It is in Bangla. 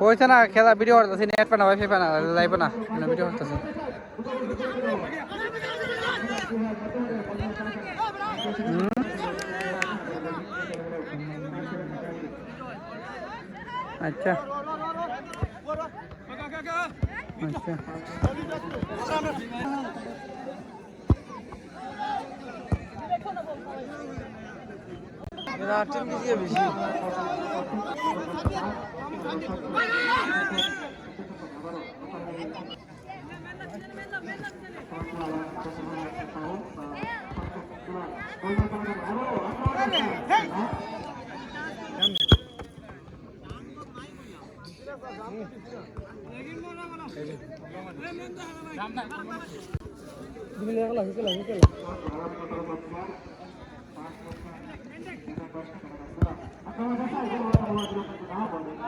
কইছে না, খেলা ভিডিও করতেছি নেট পানা ওয়াইফাই পানা লাইভ না ভিডিও করতেছি আচ্ছা। আচ্ছা। Dibeli aku lagi, lagi, lagi. agua brotan con árboles